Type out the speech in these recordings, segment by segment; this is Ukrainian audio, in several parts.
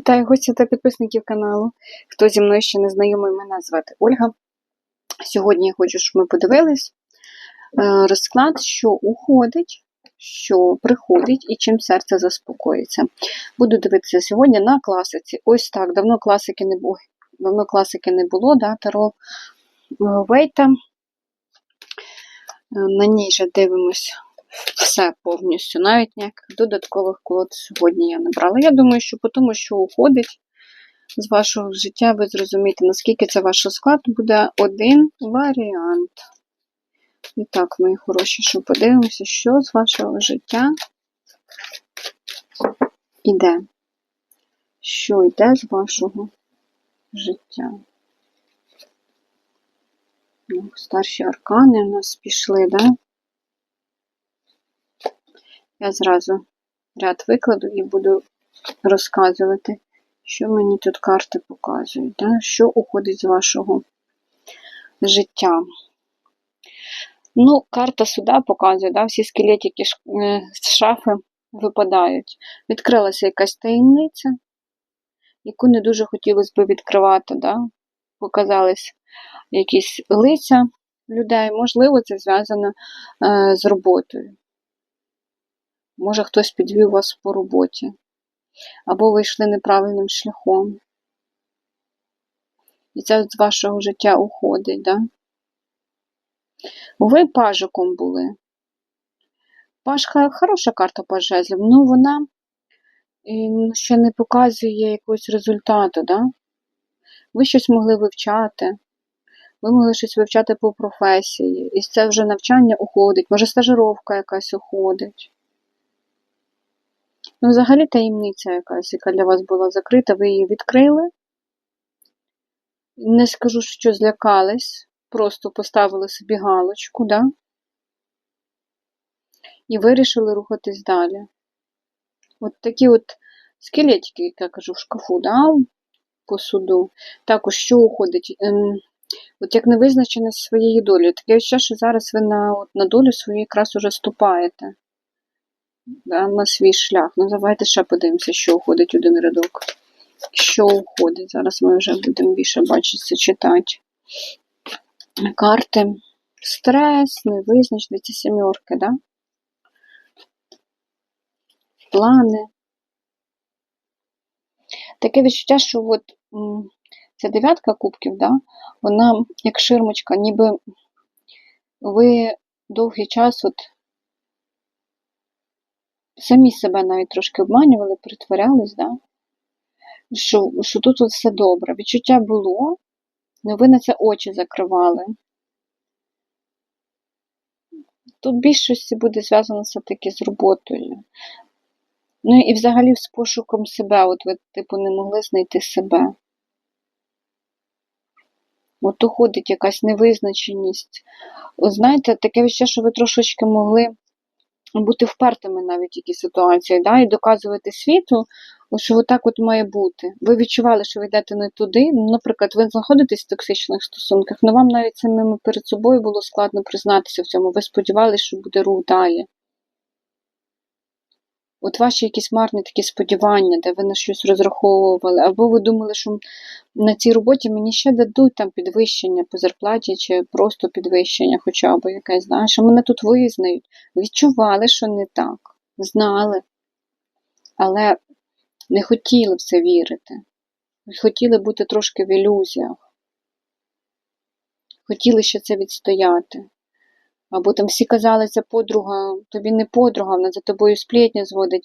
Вітаю гостів та підписників каналу. Хто зі мною ще не знайомий, мене звати Ольга. Сьогодні я хочу, щоб ми подивились е, розклад, що уходить, що приходить і чим серце заспокоїться. Буду дивитися сьогодні на класиці. Ось так, давно класики не було. Давно класики не було, да, Таро е, Вейта. Е, На ній же дивимось все повністю, навіть ніяких додаткових колод сьогодні я не брала. Я думаю, що по тому, що уходить з вашого життя, ви зрозумієте, наскільки це ваш розклад, буде один варіант. І так, мої хороші, що подивимося, що з вашого життя іде. Що йде з вашого життя? Ну, Старші аркани у нас пішли? Да? Я зразу ряд викладу і буду розказувати, що мені тут карти показують, да? що уходить з вашого життя. Ну, карта суда показує, да? всі скелетики з шафи випадають. Відкрилася якась таємниця, яку не дуже хотілося б відкривати. Да? Показались якісь лиця людей, можливо, це зв'язано е, з роботою. Може, хтось підвів вас по роботі, або ви йшли неправильним шляхом. І це з вашого життя уходить, да? Ви пажиком були. Пашка хороша карта по жезлів, ну вона ще не показує якогось результату, да? Ви щось могли вивчати, ви могли щось вивчати по професії, і це вже навчання уходить, може стажировка якась уходить. Ну, взагалі таємниця якась, яка для вас була закрита, ви її відкрили. Не скажу, що злякались, просто поставили собі галочку, да? І вирішили рухатись далі. От такі от скелетики, як я кажу, в шкафу, да? по суду. Також що уходить? Ем, от як невизначеність своєї долі. Таке відчуття, що зараз ви на, от, на долю свою якраз уже ступаєте на свій шлях. Ну, давайте ще подивимося, що уходить один рядок. Що уходить? Зараз ми вже будемо більше бачити, читати. Карти. Стрес, невизначеність, ці сімерки, да? Плани. Таке відчуття, що от ця дев'ятка кубків, да, вона як ширмочка, ніби ви довгий час от самі себе навіть трошки обманювали, притворялись, да? що що тут все добре. Відчуття було, але ви на це очі закривали. Тут більшості буде зв'язано все-таки з роботою. Ну і взагалі з пошуком себе, от ви, типу, не могли знайти себе. От уходить якась невизначеність. Знаєте, таке відчуття, що ви трошечки могли бути впертими навіть в якій ситуації, да, і доказувати світу, що отак от має бути. Ви відчували, що ви йдете не туди. Наприклад, ви знаходитесь в токсичних стосунках, але вам навіть самими перед собою було складно признатися в цьому. Ви сподівалися, що буде рух далі. От ваші якісь марні такі сподівання, де ви на щось розраховували, або ви думали, що на цій роботі мені ще дадуть там підвищення по зарплаті, чи просто підвищення, хоча б якесь, знаєш, що мене тут визнають. Відчували, що не так, знали, але не хотіли в це вірити. Хотіли бути трошки в ілюзіях. Хотіли ще це відстояти. Або там всі казали, це подруга, тобі не подруга, вона за тобою сплетня зводить.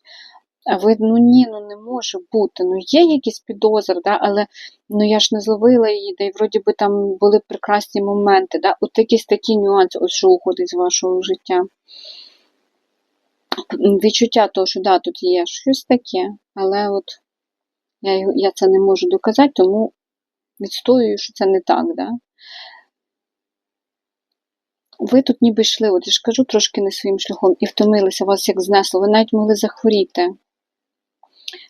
А ви, ну ні, ну не може бути. Ну є якісь підозри, да, але ну я ж не зловила її, да і вроді би там були прекрасні моменти. Да? От якісь такі нюанси, от що уходить з вашого життя. Відчуття того, що да, тут є щось таке, але от я я це не можу доказати, тому відстоюю, що це не так. Да? Ви тут ніби йшли, от я ж кажу, трошки не своїм шляхом, і втомилися, вас як знесло, ви навіть могли захворіти.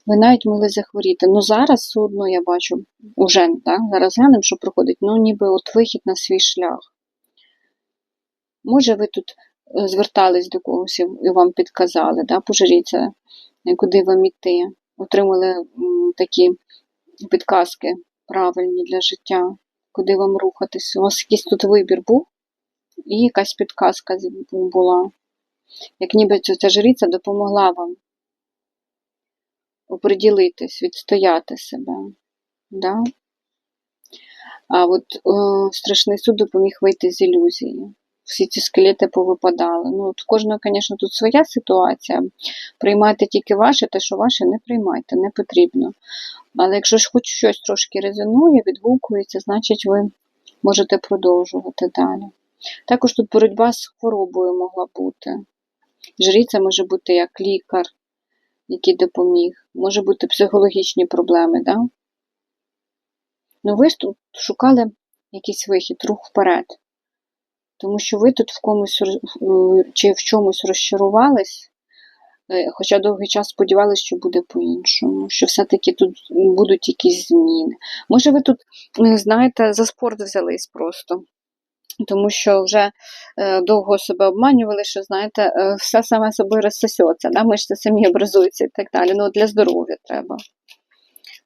Ви навіть могли захворіти. Ну зараз все одно я бачу, уже, так, зараз глянемо, що проходить, ну ніби от вихід на свій шлях. Може, ви тут е, звертались до когось і вам підказали, да, пожаліться, куди вам іти, отримали такі підказки правильні для життя, куди вам рухатись. У вас якийсь тут вибір був, і якась підказка була. Як ніби ця ця жриця допомогла вам оприділитись, відстояти себе. Да? А от е, страшний суд допоміг вийти з ілюзії. Всі ці скелети повипадали. Ну, от кожного, звісно, тут своя ситуація. Приймайте тільки ваше, те, що ваше, не приймайте, не потрібно. Але якщо ж хоч щось трошки резонує, відгукується, значить ви можете продовжувати далі. Також тут боротьба з хворобою могла бути. Жриця може бути як лікар, який допоміг, може бути психологічні проблеми, да? Ну, ви ж тут шукали якийсь вихід, рух вперед. Тому що ви тут в комусь е, чи в чомусь розчарувались, е, хоча довгий час сподівалися, що буде по-іншому, що все-таки тут будуть якісь зміни. Може, ви тут, знаєте, за спорт взялись просто. Тому що вже е, довго себе обманювали, що знаєте, е, все саме собою розсосеться, да? мишці самі образуються і так далі. Ну, для здоров'я треба.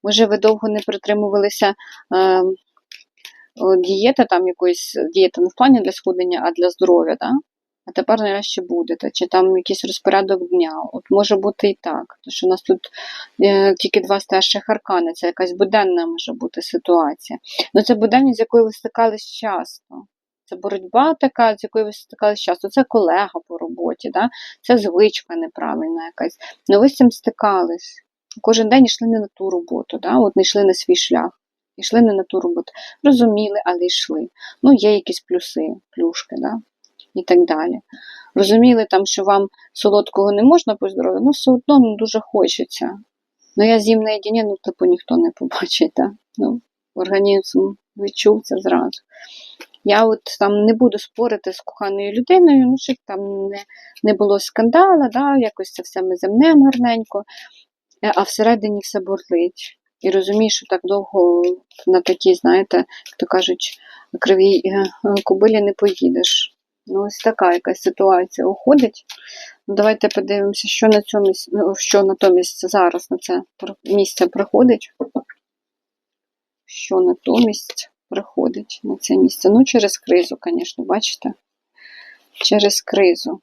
Може, ви довго не притримувалися е, дієти, там якоїсь дієти не в плані для схуднення, а для здоров'я, да? а тепер нарешті будете, чи там якийсь розпорядок дня. От може бути і так. Тому що у нас тут е, тільки два старших аркани, це якась буденна може бути ситуація. Ну це буденність, з якою ви стикались часто. Це боротьба така, з якою ви стикались часто. Це колега по роботі, да? це звичка неправильна якась. Ну ви з цим стикались. Кожен день йшли не на ту роботу, да? от не йшли на свій шлях, йшли не на ту роботу. Розуміли, але йшли. Ну, є якісь плюси, плюшки, да? і так далі. Розуміли, там, що вам солодкого не можна по здоров'ю, ну все одно ну, дуже хочеться. Ну я з'їм наєдині, ну типу ніхто не побачить. Да? Ну, організм відчув це зразу. Я от там не буду спорити з коханою людиною, ну щоб там не, не було скандала, да, якось це все ми земнемо гарненько, Е, а всередині все бурлить. І розумієш, що так довго на такій, знаєте, як то кажуть, кривій е, кобилі не поїдеш. Ну, ось така якась ситуація уходить. Ну, давайте подивимося, що на цьому ну, що натомість зараз на це місце приходить. Що натомість приходить на це місце. Ну, через кризу, звісно, бачите? Через кризу.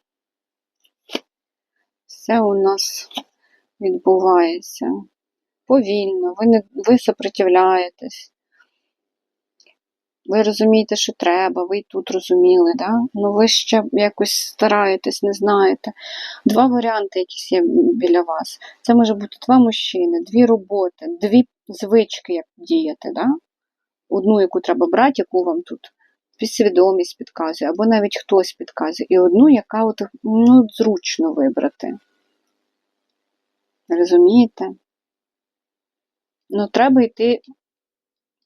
Все у нас відбувається повільно, ви, не, ви сопротивляєтесь. Ви розумієте, що треба, ви і тут розуміли, да? ну ви ще якось стараєтесь, не знаєте. Два варіанти якісь є біля вас. Це може бути два мужчини, дві роботи, дві звички, як діяти. Да? Одну, яку треба брати, яку вам тут підсвідомість підказує, або навіть хтось підказує, і одну, яка от, ну, зручно вибрати. Розумієте? Ну, треба йти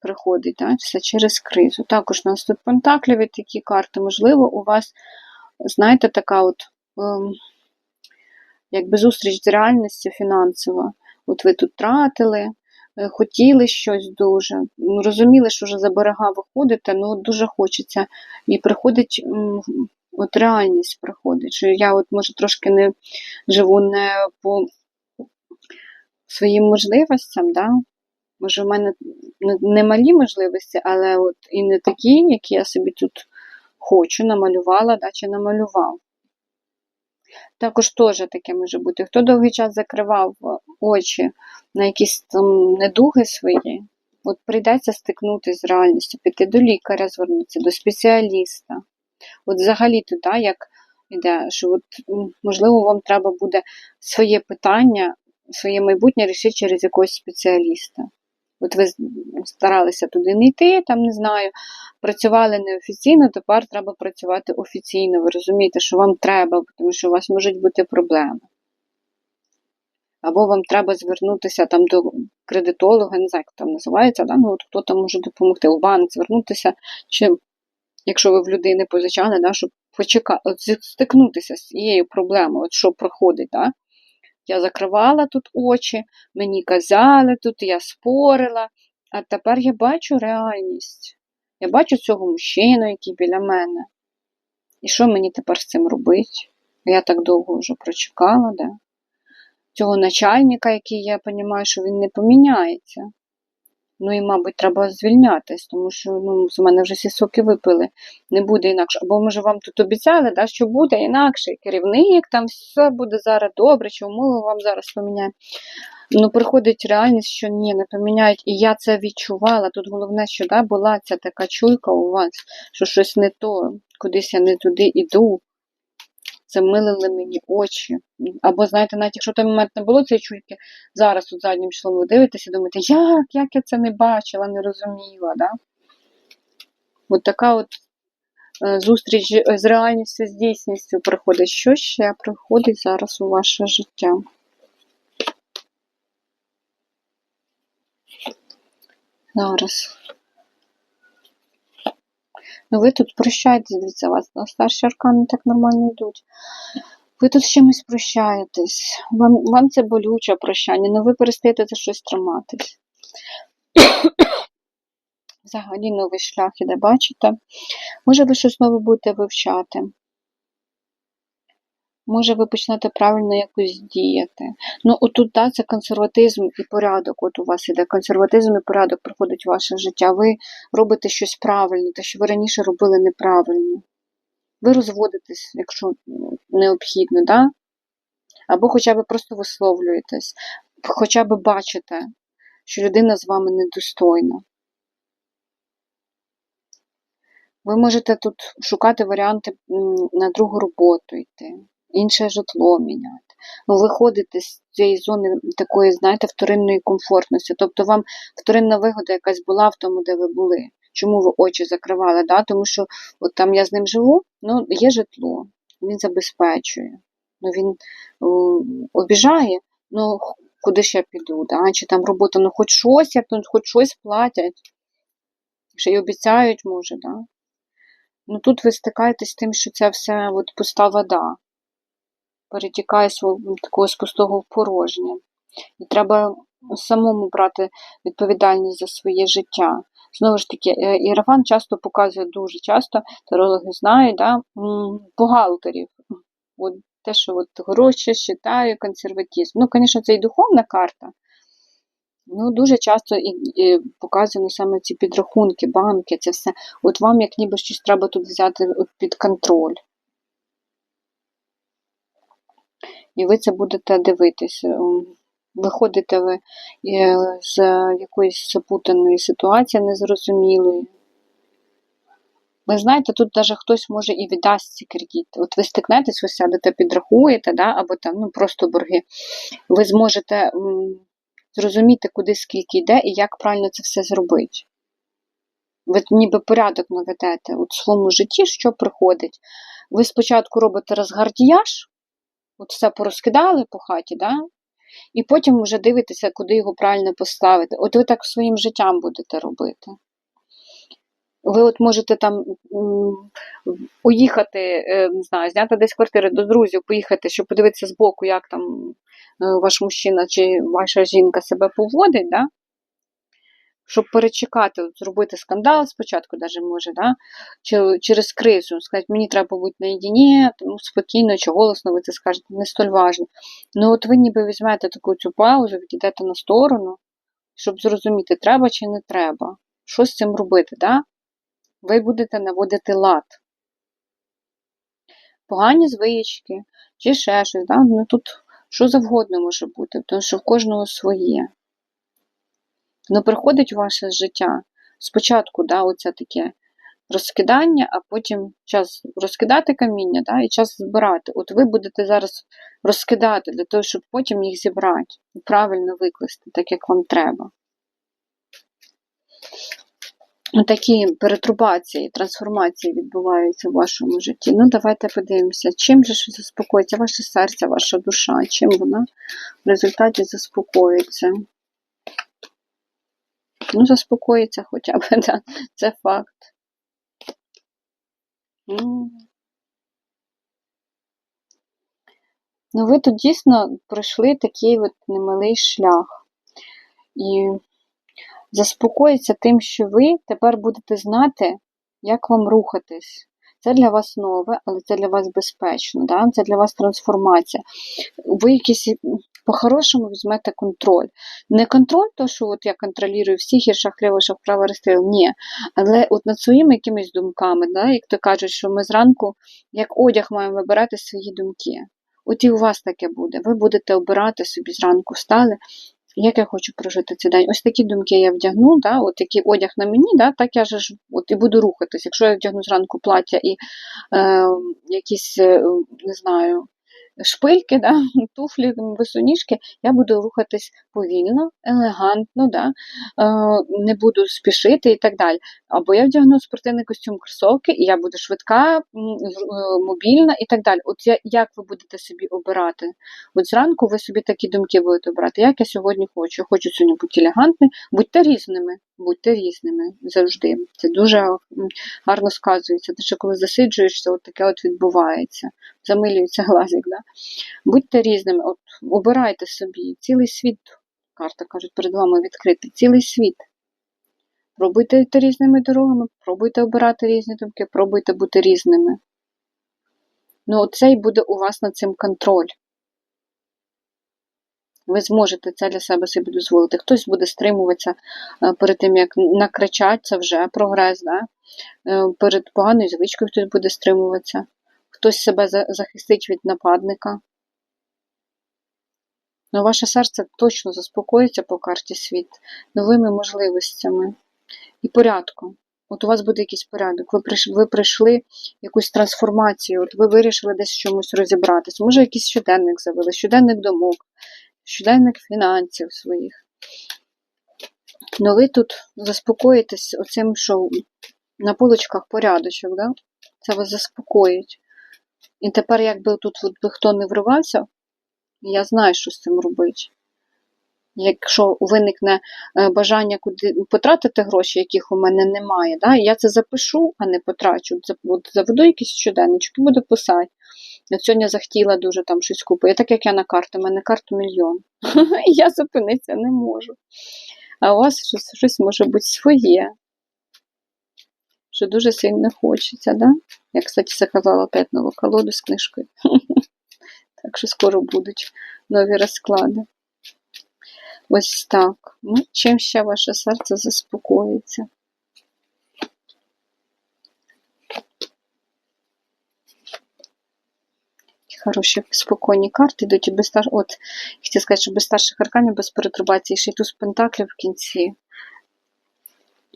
приходить, да? все через кризу. Також у нас тут пентакліві такі карти. Можливо, у вас, знаєте, така от ем, якби зустріч з реальністю фінансова. От ви тут тратили, хотіли щось дуже, ну, розуміли, що вже за берега виходите, ну дуже хочеться. І приходить от реальність приходить. Що я от може трошки не живу не по своїм можливостям, да? може, в мене не- не малі можливості, але от і не такі, які я собі тут хочу, намалювала, да, чи намалював. Також теж таке може бути. Хто довгий час закривав е, очі на якісь там недуги свої, от прийдеться стикнутися з реальністю, піти до лікаря, звернутися, до спеціаліста. От взагалі туди, як іде, що от, можливо, вам треба буде своє питання, своє майбутнє рішити через якогось спеціаліста. От ви старалися туди не йти, там не знаю, працювали неофіційно, тепер треба працювати офіційно. Ви розумієте, що вам треба, тому що у вас можуть бути проблеми. Або вам треба звернутися там до кредитолога, не знаю, як там називається, да? ну, от хто там може допомогти, в банк звернутися, чи якщо ви в людини позичали, да, щоб почекати, от стикнутися з цією проблемою, от що проходить. Да? Я закривала тут очі, мені казали тут, я спорила, а тепер я бачу реальність. Я бачу цього мужчину, який біля мене. І що мені тепер з цим робити? Я так довго вже прочекала, да? Цього начальника, який я розумію, що він не поміняється. Ну і, мабуть, треба звільнятись, тому що ну, з мене вже всі соки випили. Не буде інакше. Або, може, вам тут обіцяли, да, що буде інакше. Керівник, там все буде зараз добре, чи умови вам зараз поміняємо. Ну, приходить реальність, що ні, не поміняють. І я це відчувала. Тут головне, що да, була ця така чуйка у вас, що щось не то, кудись я не туди іду. Замилили мені очі. Або, знаєте, навіть якщо той момент не було цієї чуйки, зараз тут заднім числом ви дивитеся і думаєте, як, як я це не бачила, не розуміла. Да? От така от е, зустріч з реальністю, з дійсністю приходить. Що ще приходить зараз у ваше життя? Зараз. Ну, ви тут прощаєтесь, дивіться, вас, старші аркани так нормально йдуть. Ви тут з чимось прощаєтесь. Вам, вам це болюче прощання, але ви перестаєте за щось триматись. Взагалі новий шлях іде, бачите? Може, ви щось нове будете вивчати. Може, ви почнете правильно якось діяти. Ну, отут, да, це консерватизм і порядок. От у вас іде консерватизм і порядок приходить в ваше життя. Ви робите щось правильно, те, що ви раніше робили неправильно. Ви розводитесь, якщо необхідно, да? або хоча б просто висловлюєтесь, хоча б бачите, що людина з вами недостойна. Ви можете тут шукати варіанти на другу роботу йти, інше житло міняти. Ну, виходити з цієї зони такої, знаєте, вторинної комфортності. Тобто вам вторинна вигода якась була в тому, де ви були. Чому ви очі закривали? Да? Тому що от там я з ним живу, ну, є житло, він забезпечує, ну, він обіжає, ну куди ж я піду? Да? Чи там робота, ну хоч щось, як хоч щось платять, ще й обіцяють, може, да? Ну тут ви стикаєтесь з тим, що це все от пуста вода, перетікає з пустого в порожнє. І треба самому брати відповідальність за своє життя. Знову ж таки, е, Ірафан часто показує дуже часто, тарологи знають, да, бухгалтерів. От те, що от гроші считаю, консерватизм. Ну, звісно, це і духовна карта. Ну, дуже часто і, і показано саме ці підрахунки, банки, це все. От вам як ніби щось треба тут взяти під контроль. І ви це будете дивитись. Виходите ви е, з якоїсь запутаної ситуації, незрозумілої. Ви знаєте, тут навіть хтось може і віддасть ці кредити. От ви стикнетесь, ви сядете, підрахуєте, да, або там ну, просто борги. Ви зможете зрозуміти, куди скільки йде і як правильно це все зробити. Ви ніби порядок наведете в своєму житті, що приходить. Ви спочатку робите розгардіяж, от все порозкидали по хаті, да? і потім вже дивитеся, куди його правильно поставити. От ви так своїм життям будете робити. Ви от можете там уїхати, е, не знаю, зняти десь квартири до друзів, поїхати, щоб подивитися збоку, як там е, ваш мужчина чи ваша жінка себе поводить, да? Щоб перечекати, зробити скандал спочатку, навіть може, да? через кризу, сказати, мені треба бути наєдині, ну, спокійно чи голосно ви це скажете, не столь важно. Ну от ви ніби візьмете таку цю паузу, відійдете на сторону, щоб зрозуміти, треба чи не треба. Що з цим робити, да? ви будете наводити лад. Погані звички, чи ще щось, да? ну тут що завгодно може бути, тому що в кожного своє. Ну, приходить ваше життя спочатку, да, оце таке розкидання, а потім час розкидати каміння, да, і час збирати. От ви будете зараз розкидати для того, щоб потім їх зібрати і правильно викласти, так як вам треба такі перетрубації, трансформації відбуваються в вашому житті. Ну, давайте подивимося, чим же ж заспокоїться ваше серце, ваша душа, чим вона в результаті заспокоїться. Ну, заспокоїться хоча б, да, це факт. Ну, ви тут дійсно пройшли такий от немалий шлях. І заспокоїться тим, що ви тепер будете знати, як вам рухатись. Це для вас нове, але це для вас безпечно, да? це для вас трансформація. Ви якісь по-хорошому візьмете контроль. Не контроль, то що от я контролюю всіх і шахливо, що вправо розстріл, ні. Але от над своїми якимись думками, да, як то кажуть, що ми зранку, як одяг, маємо вибирати свої думки. От і у вас таке буде. Ви будете обирати собі зранку встали, як я хочу прожити цей день. Ось такі думки я вдягну, да, от який одяг на мені, да, так я ж от і буду рухатись. Якщо я вдягну зранку плаття і е, якісь, не знаю, шпильки, да, туфлі, висоніжки, я буду рухатись повільно, елегантно, да, е, не буду спішити і так далі. Або я вдягну спортивний костюм кросовки, і я буду швидка, е, мобільна і так далі. От як ви будете собі обирати? От зранку ви собі такі думки будете обирати, як я сьогодні хочу. Хочу сьогодні бути елегантною, будьте різними, будьте різними завжди. Це дуже гарно сказується. Тому що коли засиджуєшся, от таке от відбувається. Замилюється глазик. Да? Будьте різними, от обирайте собі цілий світ, карта кажуть, перед вами відкритий, цілий світ. Пробуйте йти різними дорогами, пробуйте обирати різні думки, пробуйте бути різними. Ну, оцей буде у вас над цим контроль. Ви зможете це для себе собі дозволити. Хтось буде стримуватися е, перед тим, як накричать, це вже прогрес. Да? Е, Перед поганою звичкою хтось буде стримуватися, хтось себе захистить від нападника. Ну, ваше серце точно заспокоїться по карті світ новими можливостями і порядком. От у вас буде якийсь порядок. Ви прийшли, ви прийшли якусь трансформацію, от ви вирішили десь чомусь розібратись. Може, якийсь щоденник завели, щоденник думок, щоденник фінансів своїх. Ну ви тут заспокоїтесь оцим, що на полочках порядочок, да? це вас заспокоїть. І тепер, якби тут от би хто не вривався, я знаю, що з цим робити. Якщо виникне е, бажання куди потратити гроші, яких у мене немає, да? я це запишу, а не потрачу. От заведу якийсь щоденничок і буду писати. От сьогодні захотіла дуже там щось купити, так як я на карту, у мене карта мільйон. Я зупинитися не можу. А у вас щось, щось може бути своє, що дуже сильно хочеться, да? Я, кстати, заказала опять нову колоду з книжкою. Так що скоро будуть нові розклади. Ось так. Ну, чим ще ваше серце заспокоїться? Хороші, спокійні карти йдуть і без стар... От, хотів сказати, що без старших арканів, без перетрубації, ще й туз пентаклів в кінці.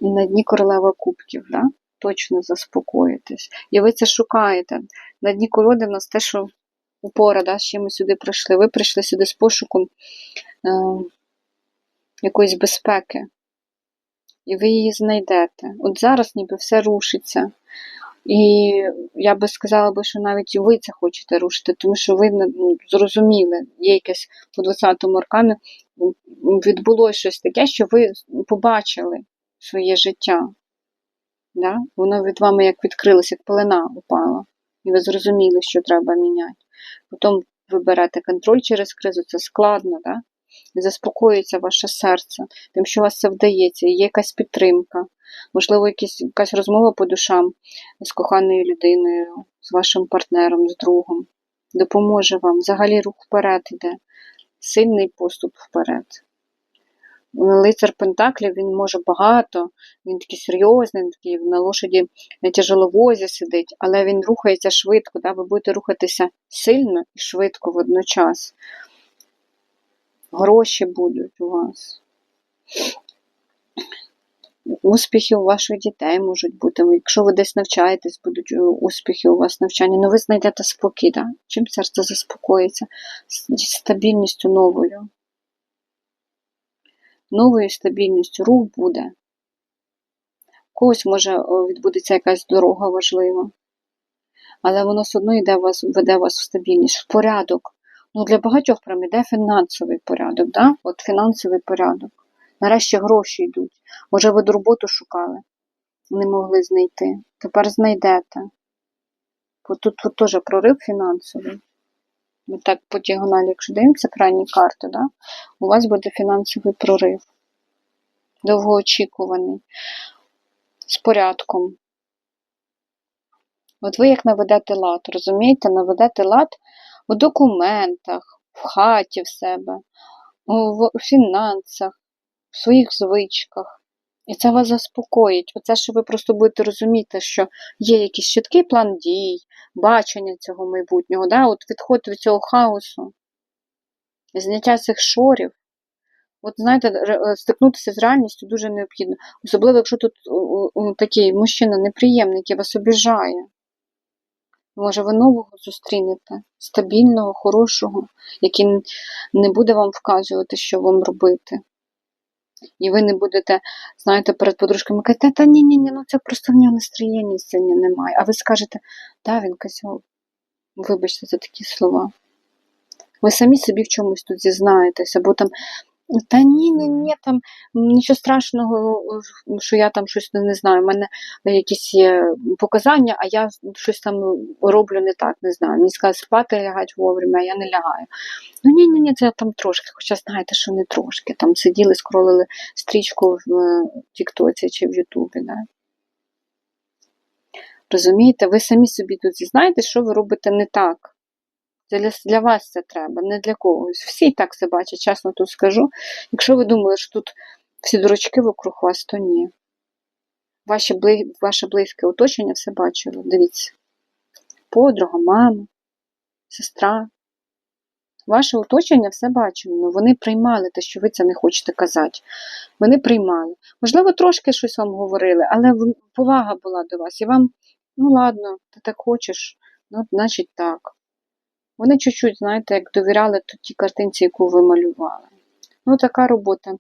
На дні королева кубків, да? точно заспокоїтесь. І ви це шукаєте. На дні колоди в нас те, що упора, да, з ми сюди прийшли. Ви прийшли сюди з пошуком е, якоїсь безпеки. І ви її знайдете. От зараз ніби все рушиться. І я би сказала, би, що навіть ви це хочете рушити, тому що ви ну, зрозуміли, є якесь по 20-му аркану відбулося щось таке, що ви побачили своє життя. Да? Воно від вами як відкрилося, як пелена упала. І ви зрозуміли, що треба міняти. Потім ви берете контроль через кризу, це складно, да? Заспокоюється ваше серце, тим, що у вас це вдається, є якась підтримка, можливо, якісь, якась розмова по душам з коханою людиною, з вашим партнером, з другом. Допоможе вам. Взагалі рух вперед іде, сильний поступ вперед. Лицар Пентаклів він може багато, він такий серйозний, такий на лошаді на тяжеловозі сидить, але він рухається швидко. Да? Ви будете рухатися сильно і швидко водночас. Гроші будуть у вас. Успіхи у ваших дітей можуть бути. Якщо ви десь навчаєтесь, будуть е, успіхи у вас навчання, ну ви знайдете спокій. Да? Чим серце заспокоїться? Стабільністю новою. Новою стабільністю рух буде. Когось може відбудеться якась дорога важлива. Але воно все одно йде вас, веде вас в стабільність, в порядок. Ну, для багатьох прям іде фінансовий порядок, да? От фінансовий порядок. Нарешті гроші йдуть. Може, ви роботу шукали, не могли знайти. Тепер знайдете. Бо тут, тут теж прорив фінансовий. Ми так по діагоналі, якщо дивимося крайні карти, да? у вас буде фінансовий прорив. Довгоочікуваний. З порядком. От ви як наведете лад, розумієте, наведете лад у документах, в хаті в себе, в фінансах, в своїх звичках. І це вас заспокоїть. Оце, що ви просто будете розуміти, що є якийсь чіткий план дій, бачення цього майбутнього, да? от відход від цього хаосу, зняття цих шорів. От, знаєте, е, стикнутися з реальністю дуже необхідно. Особливо, якщо тут такий мужчина неприємний, який вас обіжає. Може, ви нового зустрінете, стабільного, хорошого, який не буде вам вказувати, що вам робити. І ви не будете, знаєте, перед подружками казати, та ні, ні, ні, ну це просто в нього настроєння сьогодні немає. А ви скажете, да, він козьол. Вибачте за такі слова. Ви самі собі в чомусь тут зізнаєтеся, або там. Та ні, ні, ні, там нічого страшного, що я там щось не знаю. У мене якісь є показання, а я щось там роблю не так, не знаю. Мені сказали спати лягати вовремя, а я не лягаю. Ну ні, ні, ні, це там трошки, хоча знаєте, що не трошки. Там сиділи, скролили стрічку в е, Тіктоці чи в Ютубі. Да? Розумієте, ви самі собі тут зізнаєтесь, що ви робите не так. Для, для вас це треба, не для когось. Всі так це бачать, чесно тут скажу. Якщо ви думали, що тут всі дурачки вокруг вас, то ні. Ваше, ваше близьке оточення все бачило. Дивіться. Подруга, мама, сестра. Ваше оточення все бачило. Ну, вони приймали те, що ви це не хочете казати. Вони приймали. Можливо, трошки щось вам говорили, але повага була до вас. І вам, ну ладно, ти так хочеш, ну, значить так. Вони чуть-чуть, знаєте, як довіряли тій картинці, яку ви малювали. Ну, така робота.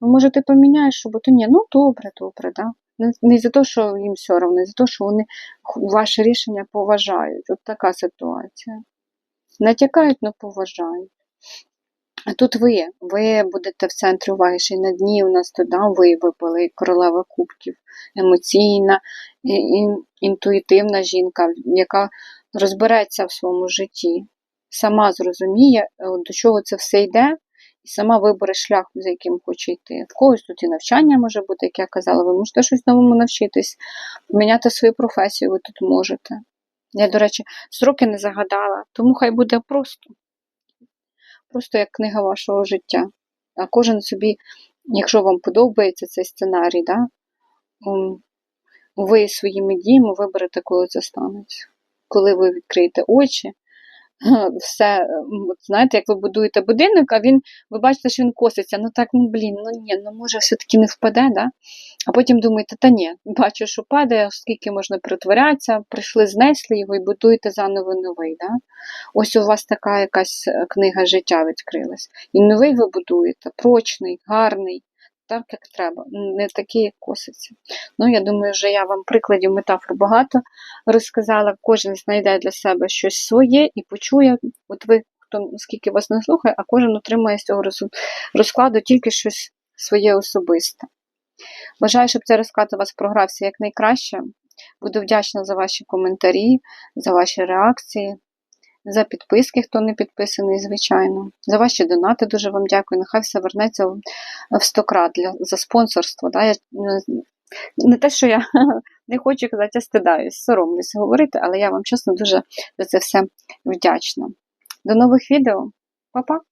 Ну, може, ти поміняєш роботу? Ні, ну добре, добре, да. Не, за те, що їм все одно, не за те, що вони ваше рішення поважають. От така ситуація. Натякають, але поважають. А тут ви, ви будете в центрі уваги, ще й на дні у нас тут, да, ви випали королева кубків, емоційна, інтуїтивна жінка, яка розбереться в своєму житті, сама зрозуміє, е, до чого це все йде, і сама вибере шлях, за яким хоче йти. В когось тут і навчання може бути, як я казала, ви можете щось новому навчитись, міняти свою професію ви тут можете. Я, до речі, сроки не загадала, тому хай буде просто. Просто як книга вашого життя. А кожен собі, якщо вам подобається цей сценарій, да, ви своїми діями виберете, коли це станеться. Коли ви відкриєте очі, все, от знаєте, як ви будуєте будинок, а він, ви бачите, що він коситься, ну так, ну блін, ну ні, ну може все-таки не впаде, да? а потім думаєте, та ні, бачу, що падає, скільки можна притворятися, прийшли, знесли його і будуєте заново новий. Да? Ось у вас така якась е, книга життя відкрилась. І новий ви будуєте, прочний, гарний, так як треба, не такий, як коситься. Ну, я думаю, що я вам прикладів метафор багато розказала. Кожен знайде для себе щось своє і почує. От ви, хто скільки вас не слухає, а кожен отримає з цього розкладу тільки щось своє особисте. Бажаю, щоб цей розклад у вас програвся якнайкраще. Буду вдячна за ваші коментарі, за ваші реакції, за підписки, хто не підписаний, звичайно. За ваші донати дуже вам дякую. Нехай все вернеться в стократ 100 крат для, за спонсорство. Да? Я, е, не те, що я не хочу казати, я стидаюсь, соромлюсь говорити, але я вам чесно дуже за це все вдячна. До нових відео. Па-па!